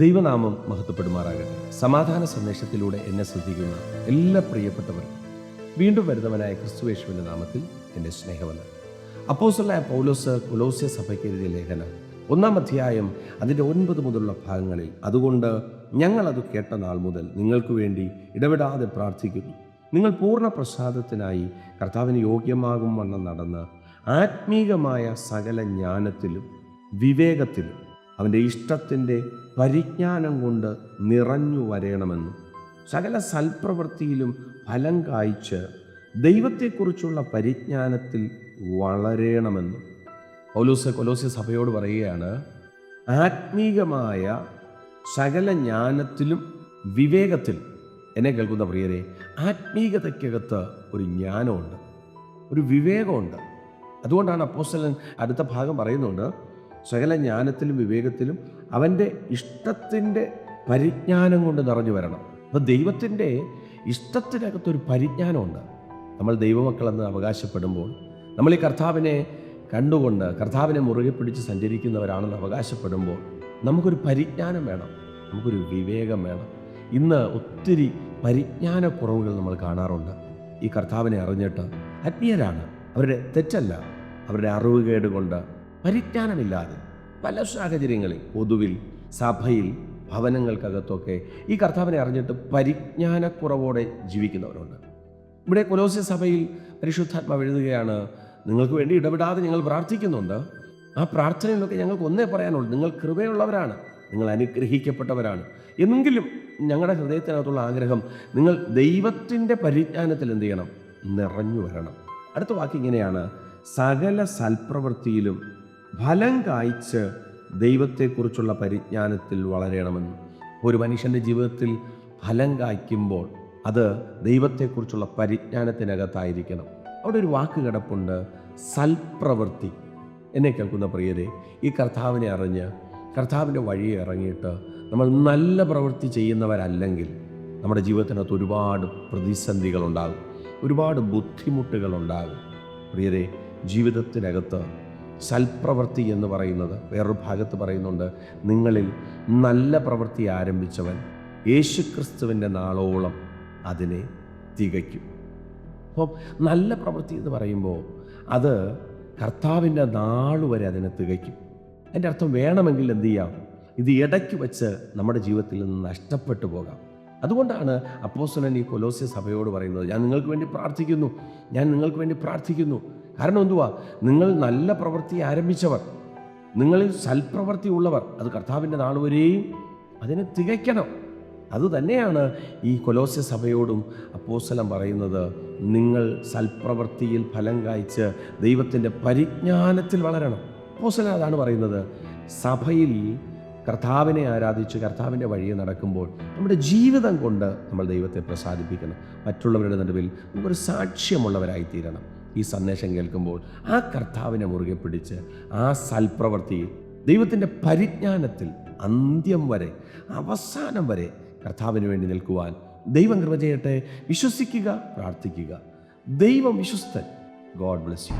ദൈവനാമം മഹത്വപ്പെടുമാറാകട്ടെ. സമാധാന സന്ദേശത്തിലൂടെ എന്നെ ശ്രദ്ധിക്കുന്ന എല്ലാ പ്രിയപ്പെട്ടവർക്കും വീണ്ടും വരുന്നവനായ ക്രിസ്തുവേശുവിന്റെ നാമത്തിൽ എന്റെ സ്നേഹവന് അപ്പോസലായ പൗലോസ് കൊലോസ്യ സഭയ്ക്ക് ലേഖനം ഒന്നാം അധ്യായം അതിന്റെ ഒൻപത് മുതലുള്ള ഭാഗങ്ങളിൽ അതുകൊണ്ട് ഞങ്ങളത് കേട്ട നാൾ മുതൽ നിങ്ങൾക്ക് വേണ്ടി ഇടപെടാതെ പ്രാർത്ഥിക്കുന്നു. നിങ്ങൾ പൂർണ പ്രസാദത്തിനായി കർത്താവിന് യോഗ്യമാകും വണ്ണം നടന്ന് ആത്മീകമായ സകല ജ്ഞാനത്തിലും വിവേകത്തിലും അവന്റെ ഇഷ്ടത്തിന്റെ പരിജ്ഞാനം കൊണ്ട് നിറഞ്ഞു വരയണമെന്നും. സകല സൽപ്രവൃത്തിയിലും ഫലം കായ്ച്ച് ദൈവത്തെക്കുറിച്ചുള്ള പരിജ്ഞാനത്തിൽ വളരണമെന്നും. പൗലോസ് കൊലോസ്യ സഭയോട് പറയുകയാണ് ആത്മീകമായ സകല ജ്ഞാനത്തിലും വിവേകത്തിൽ എന്നെ കേൾക്കുന്ന പ്രിയരെ ആത്മീകതയ്ക്കകത്ത് ഒരു ജ്ഞാനമുണ്ട് ഒരു വിവേകമുണ്ട്. അതുകൊണ്ടാണ് അപ്പോസ്റ്റലൻ അടുത്ത ഭാഗം പറയുന്നുണ്ട് സകല ജ്ഞാനത്തിലും വിവേകത്തിലും അവന്റെ ഇഷ്ടത്തിന്റെ പരിജ്ഞാനം കൊണ്ട് നിറഞ്ഞു വരണം. അപ്പോൾ ദൈവത്തിന്റെ ഇഷ്ടത്തിനകത്തൊരു പരിജ്ഞാനമുണ്ട്. നമ്മൾ ദൈവമക്കളെന്ന് അവകാശപ്പെടുമ്പോൾ നമ്മൾ ഈ കർത്താവിനെ കണ്ടുകൊണ്ട് കർത്താവിനെ മുറുകെ പിടിച്ച് സഞ്ചരിക്കുന്നവരാണെന്ന് അവകാശപ്പെടുമ്പോൾ നമുക്കൊരു പരിജ്ഞാനം വേണം. നമുക്കൊരു വിവേകം വേണം. ഇന്ന് ഒത്തിരി പരിജ്ഞാനക്കുറവുകൾ നമ്മൾ കാണാറുണ്ട്. ഈ കർത്താവിനെ അറിഞ്ഞിട്ട് ആത്മീയരാണ്. അവരുടെ തെറ്റല്ല. അവരുടെ അറിവുകേട് കൊണ്ട് പരിജ്ഞാനമില്ലാതെ പല സാഹചര്യങ്ങളിൽ പൊതുവിൽ സഭയിൽ ഭവനങ്ങൾക്കകത്തൊക്കെ ഈ കർത്താവിനെ അറിഞ്ഞിട്ട് പരിജ്ഞാനക്കുറവോടെ ജീവിക്കുന്നവരുണ്ട്. ഇവിടെ കൊലോസ്യ സഭയിൽ പരിശുദ്ധാത്മാവ് എഴുതുകയാണ് നിങ്ങൾക്ക് വേണ്ടി ഇടപെടാതെ ഞങ്ങൾ പ്രാർത്ഥിക്കുന്നുണ്ട്. ആ പ്രാർത്ഥനയിലൊക്കെ ഞങ്ങൾക്ക് ഒന്നേ പറയാനുള്ളൂ നിങ്ങൾ കൃപയുള്ളവരാണ് നിങ്ങൾ അനുഗ്രഹിക്കപ്പെട്ടവരാണ്. എങ്കിലും ഞങ്ങളുടെ ഹൃദയത്തിനകത്തുള്ള ആഗ്രഹം നിങ്ങൾ ദൈവത്തിന്റെ പരിജ്ഞാനത്തിൽ എന്ത് ചെയ്യണം? നിറഞ്ഞു വരണം. അടുത്ത വാക്ക് ഇങ്ങനെയാണ് സകല സൽപ്രവൃത്തിയിലും ഫലം കായ്ച്ച് ദൈവത്തെക്കുറിച്ചുള്ള പരിജ്ഞാനത്തിൽ വളരണമെന്ന്. ഒരു മനുഷ്യന്റെ ജീവിതത്തിൽ ഫലം കായ്ക്കുമ്പോൾ അത് ദൈവത്തെക്കുറിച്ചുള്ള പരിജ്ഞാനത്തിനകത്തായിരിക്കണം. അവിടെ ഒരു വാക്ക് കിടപ്പുണ്ട് സൽപ്രവൃത്തി. എന്നെ കേൾക്കുന്ന പ്രിയരെ ഈ കർത്താവിനെ അറിഞ്ഞ് കർത്താവിന്റെ വഴി ഇറങ്ങിയിട്ട് നമ്മൾ നല്ല പ്രവൃത്തി ചെയ്യുന്നവരല്ലെങ്കിൽ നമ്മുടെ ജീവിതത്തിനകത്ത് ഒരുപാട് പ്രതിസന്ധികളുണ്ടാകും ഒരുപാട് ബുദ്ധിമുട്ടുകളുണ്ടാകും. പ്രിയരെ ജീവിതത്തിനകത്ത് സൽപ്രവൃത്തി എന്ന് പറയുന്നത് വേറൊരു ഭാഗത്ത് പറയുന്നുണ്ട് നിങ്ങളിൽ നല്ല പ്രവൃത്തി ആരംഭിച്ചവൻ യേശുക്രിസ്തുവിന്റെ നാളോളം അതിനെ തികയ്ക്കും. അപ്പം നല്ല പ്രവൃത്തി എന്ന് പറയുമ്പോൾ അത് കർത്താവിന്റെ നാൾ വരെ അതിനെ തികയ്ക്കും. അതിന്റെ അർത്ഥം വേണമെങ്കിൽ എന്ത് ചെയ്യാം? ഇത് ഇടയ്ക്ക് വെച്ച് നമ്മുടെ ജീവിതത്തിൽ നിന്ന് നഷ്ടപ്പെട്ടു പോകാം. അതുകൊണ്ടാണ് അപ്പോസ്തലൻ ഈ കൊലോസ്യ സഭയോട് പറയുന്നത് ഞാൻ നിങ്ങൾക്ക് വേണ്ടി പ്രാർത്ഥിക്കുന്നു ഞാൻ നിങ്ങൾക്ക് വേണ്ടി പ്രാർത്ഥിക്കുന്നു കാരണം എന്തുവാ? നിങ്ങൾ നല്ല പ്രവൃത്തി ആരംഭിച്ചവർ. നിങ്ങളിൽ സൽപ്രവൃത്തി ഉള്ളവർ. അത് കർത്താവിന്റെ നാൾ വരെയും അതിനെ തികയ്ക്കണം. അതുതന്നെയാണ് ഈ കൊലോസ്യ സഭയോടും അപ്പോസലം പറയുന്നത്. നിങ്ങൾ സൽപ്രവൃത്തിയിൽ ഫലം കായ്ച്ച് ദൈവത്തിന്റെ പരിജ്ഞാനത്തിൽ വളരണം. അപ്പോസ്തലൻ അതാണ് പറയുന്നത്. സഭയിൽ കർത്താവിനെ ആരാധിച്ച് കർത്താവിന്റെ വഴിയെ നടക്കുമ്പോൾ നമ്മുടെ ജീവിതം കൊണ്ട് നമ്മൾ ദൈവത്തെ പ്രസാദിപ്പിക്കണം. മറ്റുള്ളവരുടെ നടുവിൽ ഒരു സാക്ഷ്യമുള്ളവരായി തീരണം ഈ സന്ദേശം കേൾക്കുമ്പോൾ ആ കർത്താവിനെ മുറുകെ പിടിച്ച് ആ സൽപ്രവൃത്തി ദൈവത്തിന്റെ പരിജ്ഞാനത്തിൽ അന്ത്യം വരെ അവസാനം വരെ കർത്താവിന് വേണ്ടി നിൽക്കുവാൻ ദൈവം കൃപ ചെയ്യട്ടെ. വിശ്വസിക്കുക പ്രാർത്ഥിക്കുക. ദൈവം വിശ്വസ്തൻ. God bless you.